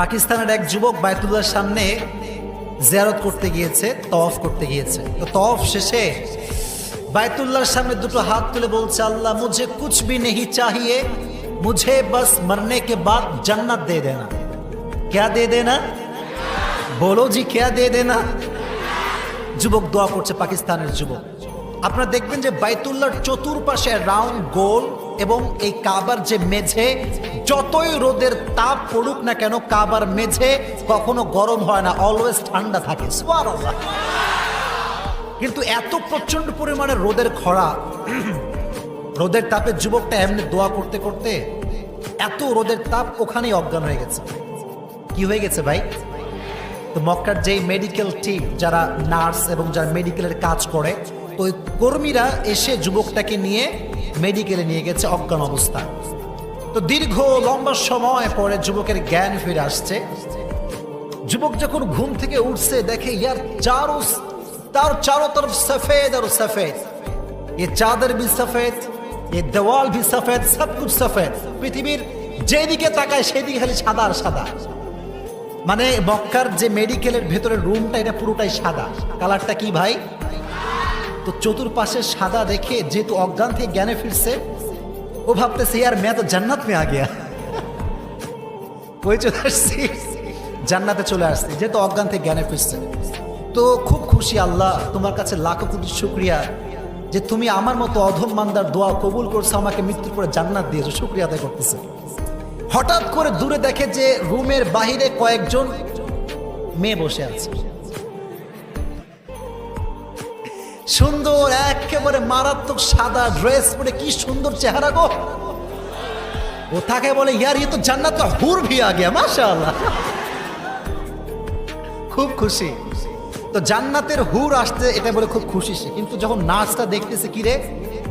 পাকিস্তানের এক যুবক বায়তুল্লার সামনে জিয়ারত করতে গিয়েছে তফ করতে গিয়েছে। তো তফ শেষে বায়তুল্লার সামনে দুটো হাত তুলে বলছে, আল্লাহ মুঝে কুছ বি নেহি চাহিয়ে, মুঝে বস মরনে কে বাদ জান্নাত দে দেনা। ক্যা দে দেনা? বলো জি, ক্যা দে দেনা? যুবক দোয়া করছে পাকিস্তানের যুবক। আপনারা দেখবেন যে বাইতুল্লার চতুর্পাশে রাউন্ড গোল এবং এই কাবার যে মেঝে, যতই রোদের তাপ পড়ুক না কেন, কাবার মেঝে কখনো গরম হয় না অলওয়েজ ঠান্ডা থাকে। কিন্তু এত প্রচণ্ড পরিমাণে রোদের খরা, রোদের তাপে যুবকটা এমনি দোয়া করতে করতে এত রোদের তাপ ওখানেই অজ্ঞান হয়ে গেছে। কি হয়ে গেছে ভাই? তো মক্কার যেই মেডিকেল টিম যারা নার্স এবং যারা মেডিকেলের কাজ করে, তো ওই কর্মীরা এসে যুবকটাকে নিয়ে মেডিকেলে নিয়ে গেছে অজ্ঞান অবস্থা। তো দীর্ঘ লম্বা সময় পরে যুবকের জ্ঞান ফিরে আসছে। যুবক যখন ঘুম থেকে উঠছে, দেখে, ইয়ার চারু তার চারো তরফ সফেদ আর সফেদ। এ চাদর ভি সফেদ, এ দেওয়াল ভি সফেদ, সব কিছু সফেদ। পৃথিবীর যেদিকে তাকায়, সেদিকে খালি সাদা আর সাদা। মানে মক্কার যে মেডিকেলের ভেতরের রুমটা এটা পুরোটাই সাদা। কালারটা কি ভাই? তো চতুর্পাশে সাদা দেখে যেহেতু অজ্ঞান থেকে জ্ঞানে ফিরছে, ও ভাবতেছে আর মেয়া তো জান্নাত মেয়ে আগে। গিয়া চলে আসছি, জান্নাতে চলে আসছি, যেহেতু অজ্ঞান থেকে জ্ঞানে ফিরছে। তো খুব খুশি, আল্লাহ, তোমার কাছে লাখো কোটি শুক্রিয়া যে তুমি আমার মতো অধম মান্দার দোয়া কবুল করছ, আমাকে মৃত্যুর পরে জান্নাত দিয়েছ, শুক্রিয়া আদায় করতেছে। হঠাৎ করে দূরে দেখে যে রুমের বাহিরে কয়েকজন মেয়ে বসে আছে। সুন্দর, একেবারে মারাত্মক সাদা ড্রেস পরে কি সুন্দর চেহারা গো। ও তাকে বলে, ইয়ার ইয়ে তো জান্নাত হুর ভি আগে গিয়া খুব খুশি। তো জান্নাতের হুর আসতে এটা বলে খুব খুশি সে। কিন্তু যখন নার্সটা দেখতেছে, কি রে,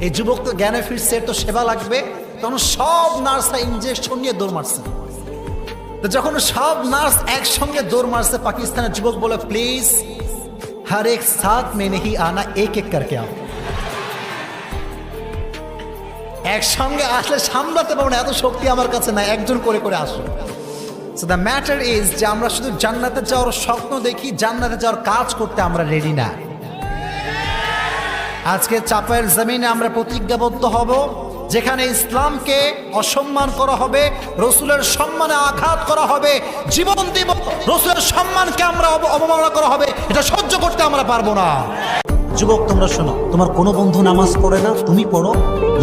এই যুবক তো জ্ঞানে ফিরছে তো সেবা লাগবে। তখন সব নার্সরা ইঞ্জেকশন নিয়ে দৌড় মারছে। তো যখন সব নার্স একসঙ্গে দৌড় মারছে, পাকিস্তানের যুবক বলে, প্লিজ हर एक साथ में नहीं आना एक एक करके आओ একসঙ্গে আসলে সামলাতে পারবো না এত শক্তি আমার কাছে নাই একজন করে করে আসো সো দ্য ম্যাটার ইজ যে আমরা শুধু জান্নাতে যাওয়ার স্বপ্ন দেখি জান্নাতে যাওয়ার কাজ করতে আমরা রেডি না আজকে চাপের জমিনে আমরা প্রতিজ্ঞাবদ্ধ হব যেখানে ইসলামকে অসম্মান করা হবে, রসুলের সম্মানে আঘাত করা হবে, জীবন দিব, রসুলের সম্মানকে আমরা অবমাননা করা হবে, এটা সহ্য করতে আমরা পারব না। যুবক, তোমরা শোনো, তোমার কোনো বন্ধু নামাজ পড়ে না? তুমি পড়ো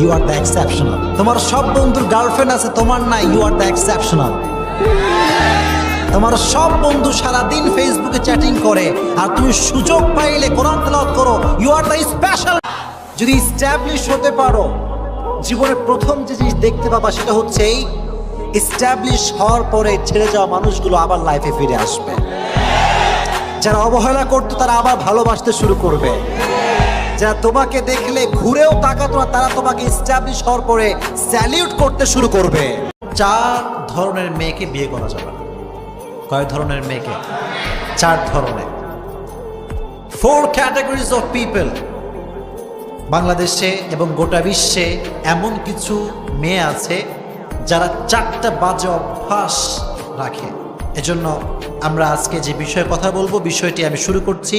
ইউ আর দ্য এক্সেপশনাল তোমার সব বন্ধুর গার্লফ্রেন্ড আছে, তোমার না ইউ আর দ্য এক্সেপশনাল তোমার সব বন্ধু সারাদিন ফেসবুকে চ্যাটিং করে, আর তুমি সুযোগ পাইলে কোরআন তেলাওয়াত করো ইউ আর দ্য স্পেশাল যদি স্ট্যাবলিশ হতে পারো জীবনের প্রথম যে জিনিস দেখতে পাবা সেটা হচ্ছে এই স্ট্যাবলিশ হওয়ার পরে ছেড়ে যাওয়া মানুষগুলো আবার লাইফে ফিরে আসবে। যারা অবহেলা করতো তারা আবার ভালোবাসতে শুরু করবে। যারা তোমাকে দেখলে ঘুরেও তাকাতো না, তারা তোমাকে স্ট্যাবলিশ হওয়ার পরে স্যালিউট করতে শুরু করবে। চার ধরনের মেয়েকে বিয়ে করা যাবে না। কয় ধরনের মেয়েকে? চার ধরনের। ফোর ক্যাটাগরিজ অফ পিপল বাংলাদেশে এবং গোটা বিশ্বে এমন কিছু মেয়ে আছে যারা চারটা বাজে অভ্যাস রাখে। এজন্য আমরা আজকে যে বিষয়ে কথা বলব, বিষয়টি আমি শুরু করছি।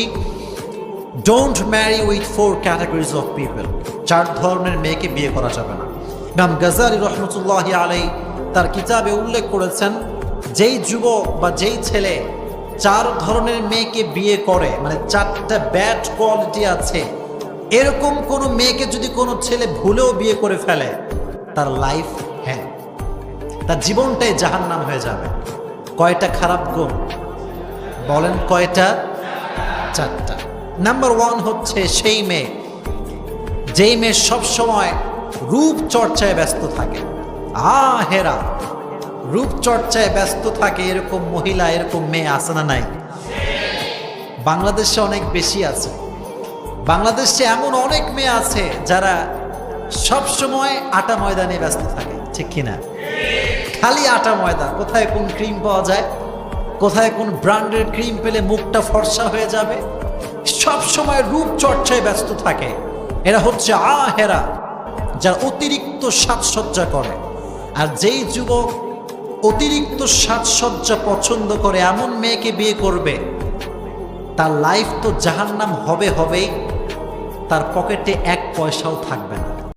Don't marry with four categories of people চার ধরনের মেয়েকে বিয়ে করা যাবে না। ইমাম গজারি রহমতুল্লাহ আলাই তার কিতাবে উল্লেখ করেছেন, যেই যুবক বা যেই ছেলে চার ধরনের মেয়েকে বিয়ে করে মানে চারটা ব্যাড কোয়ালিটি আছে এরকম কোনো মেয়েকে যদি কোনো ছেলে ভুলেও বিয়ে করে ফেলে, তার লাইফ হ্যাঁ তার জীবনটাই জাহান্নাম হয়ে যাবে। কয়টা খারাপ গুণ? বলেন কয়টা? চারটা। নাম্বার ওয়ান হচ্ছে সেই মেয়ে। যেই মেয়ে সবসময় রূপ চর্চায় ব্যস্ত থাকে। আ হেরা রূপ চর্চায় ব্যস্ত থাকে এরকম মহিলা, এরকম মেয়ে আছে না নাই? বাংলাদেশে অনেক বেশি আছে। বাংলাদেশে এমন অনেক মেয়ে আছে যারা সব সময় আটা ময়দানে ব্যস্ত থাকে, ঠিক কিনা? খালি আটা ময়দা কোথায় কোন ক্রিম পাওয়া যায়? কোথায় কোন ব্র্যান্ডের ক্রিম পেলে মুখটা ফর্সা হয়ে যাবে? সব সময় রূপ চর্চায় ব্যস্ত থাকে। এরা হচ্ছে আহেরা, যারা অতিরিক্ত সাজসজ্জা করে। আর যেই যুবক অতিরিক্ত সাজসজ্জা পছন্দ করে, এমন মেয়েকে বিয়ে করবে, তার লাইফ তো জাহান্নাম হবে হবেই। তার পকেটে এক পয়সাও থাকবে না।